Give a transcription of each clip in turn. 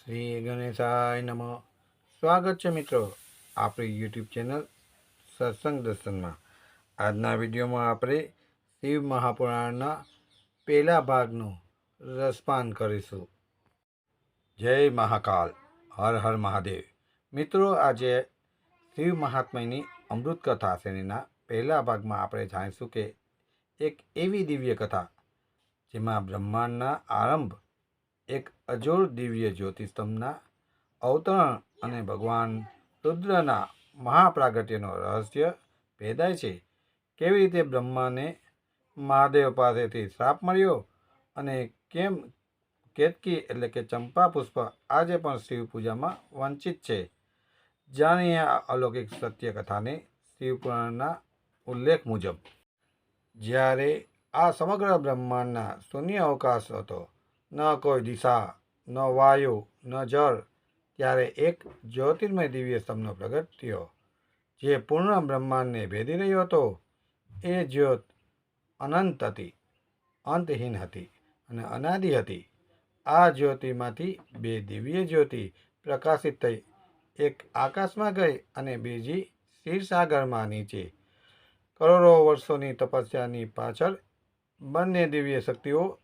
શ્રી ગણેશાય નમઃ. સ્વાગત છે મિત્રો આપણી યુટ્યુબ ચેનલ સત્સંગ દર્શનમાં. આજના વિડીયોમાં આપણે શિવ મહાપુરાણના પહેલા ભાગનું રસપાન કરીશું. જય મહાકાલ. હર હર મહાદેવ. મિત્રો, આજે શિવ મહાત્માની અમૃત કથા શ્રેણીના પહેલા ભાગમાં આપણે જાણીશું કે એક એવી દિવ્ય કથા જેમાં બ્રહ્માંડના આરંભ એક અજોડ દિવ્ય જ્યોતિષ્તંભના અવતરણ અને ભગવાન રુદ્રના મહાપ્રાગટ્યનો રહસ્ય ભેદાય છે. કેવી રીતે બ્રહ્માને મહાદેવ પાસેથી શ્રાપ મળ્યો અને કેમ કેતકી એટલે કે ચંપા પુષ્પ આજે પણ શિવ પૂજામાં વંચિત છે? જાણીએ આ અલૌકિક સત્ય કથાને શિવ પુરાણના ઉલ્લેખ મુજબ. જ્યારે આ સમગ્ર બ્રહ્માંડના શૂન્ય અવકાશ હતો ન કોઈ દિશા, ન વાયુ, ન જળ, ત્યારે એક જ્યોતિર્મય દિવ્ય સ્તંભનો પ્રગટ થયો. જે પૂર્ણ બ્રહ્માંડને ભેદી રહ્યો હતો, એ જ્યોત અનંત હતી, અંતહીન હતી અને અનાદિ હતી. આ જ્યોતિમાંથી બે દિવ્ય જ્યોતિ પ્રકાશિત થઈ. એક આકાશમાં ગઈ અને બીજી શિરસાગરમાં નીચે. કરોડો વર્ષોની તપસ્યાની પાછળ બંને દિવ્ય શક્તિઓ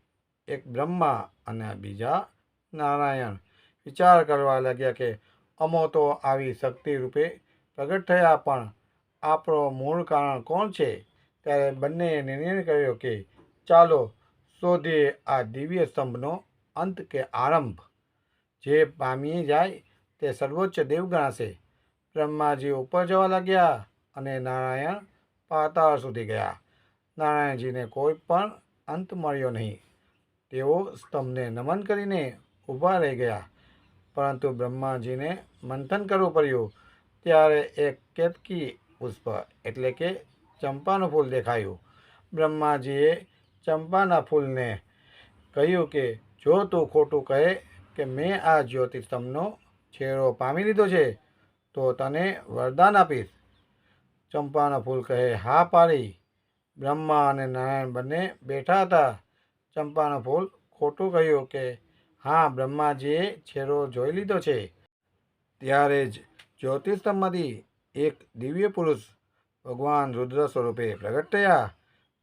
એક બ્રહ્મા અને બીજા નારાયણ. વિચાર કરવા લાગ્યા કે અમો તો આવી શક્તિ રૂપે પ્રગટ થયા, પણ આપણો મૂળ કારણ કોણ છે? ત્યારે બંનેએ નિર્ણય કર્યો કે ચાલો શોધીએ આ દિવ્ય સ્તંભનો અંત કે આરંભ. જે પામી જાય તે સર્વોચ્ચ દેવ ગણાશે. બ્રહ્માજી ઉપર જવા લાગ્યા અને નારાયણ પાતાળ સુધી ગયા. નારાયણજીને કોઈ પણ અંત મળ્યો નહીં. તેઓ સ્તંભને નમન કરીને ઊભા રહી ગયા. પરંતુ બ્રહ્માજીને મંથન કરવું પડ્યું. ત્યારે એક કેતકી પુષ્પ એટલે કે ચંપાનું ફૂલ દેખાયું. બ્રહ્માજીએ ચંપાના ફૂલને કહ્યું કે, જો તું ખોટું કહે કે મેં આ જ્યોતિષ્તંભનો છેડો પામી લીધો છે, તો તને વરદાન આપીશ. ચંપાના ફૂલ કહે, હા પાડી. બ્રહ્મા અને નારાયણ બંને બેઠા હતા. ચંપાના ફૂલ ખોટું કહ્યું કે, હા, બ્રહ્માજીએ છેડો જોઈ લીધો છે. ત્યારે જ જ્યોતિષમાંથી એક દિવ્ય પુરુષ ભગવાન રુદ્ર સ્વરૂપે પ્રગટ થયા.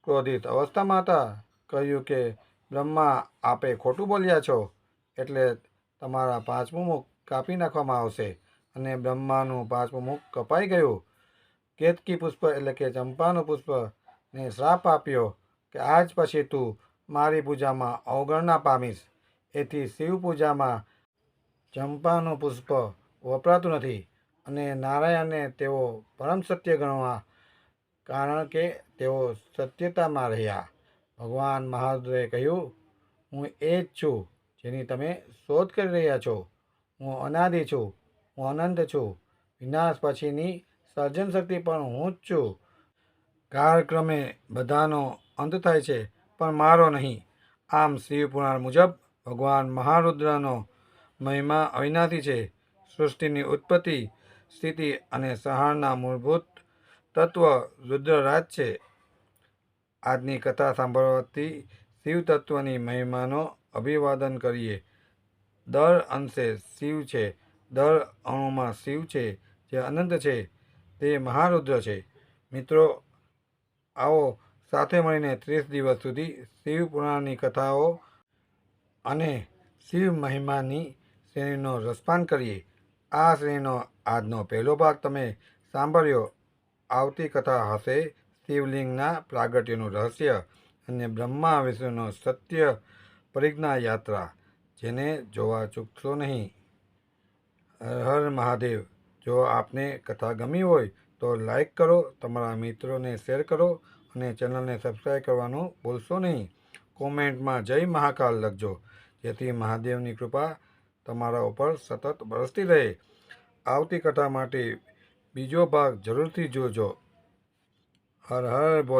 ક્રોધિત અવસ્થામાં હતા કહ્યું કે, બ્રહ્મા, આપે ખોટું બોલ્યા છો, એટલે તમારા પાંચમું મુખ કાપી નાખવામાં આવશે. અને બ્રહ્માનું પાંચમું મુખ કપાઈ ગયું. કેતકી પુષ્પ એટલે કે ચંપાનું પુષ્પ ને શ્રાપ આપ્યો કે, આજ પછી તું મારી પૂજામાં અવગણના પામીશ. એથી શિવ પૂજામાં ચંપાનું પુષ્પ વપરાતું નથી અને નારાયણને તેઓ પરમ સત્ય ગણવા કારણ કે તેઓ સત્યતામાં રહ્યા. ભગવાન મહાદેવે કહ્યું, હું એ જ છું જેની તમે શોધ કરી રહ્યા છો. હું અનાદિ છું, હું અનંત છું. વિનાશ પછીની સર્જન શક્તિ પણ હું જ છું. કાળક્રમે બધાનો અંત થાય છે. પણ મારો નહીં. આમ શિવ પુરાણ મુજબ ભગવાન મહારુદ્રનો મહિમા અવિનાશી છે. સૃષ્ટિની ઉત્પત્તિ, સ્થિતિ અને સહારના મૂળભૂત તત્વ રુદ્રરાજ છે. આજની કથા સાંભળવાથી શિવ તત્વની મહિમાનો અભિવાદન કરીએ. દર અંશે શિવ છે. દર અણુમાં શિવ છે જે અનંત છે. તે મહારુદ્ર છે. મિત્રો, આવો સાથે મળીને ત્રીસ દિવસ સુધી શિવ પુરાણની કથાઓ અને શિવ મહિમાની શ્રેણીનો રસપાન કરીએ. આ શ્રેણીનો આજનો પહેલો ભાગ તમે સાંભળ્યો. આવતી કથા હશે શિવલિંગના પ્રાગટ્યનું રહસ્ય અને બ્રહ્મા વિષ્ણુનો સત્ય પરિજ્ઞા યાત્રા, જેને જોવા ચૂકશો નહીં. હર મહાદેવ, જો આપને કથા ગમી હોય તો લાઈક કરો, તમારા મિત્રોને શેર કરો અને ચેનલને સબસ્ક્રાઈબ કરવાનું ભૂલશો નહીં. કોમેન્ટમાં જય મહાકાલ લખજો. જેથી મહાદેવની કૃપા તમારા ઉપર સતત બરસતી રહે. આવતી કથા માટે બીજો ભાગ જરૂરથી જોજો. હર હર બોલ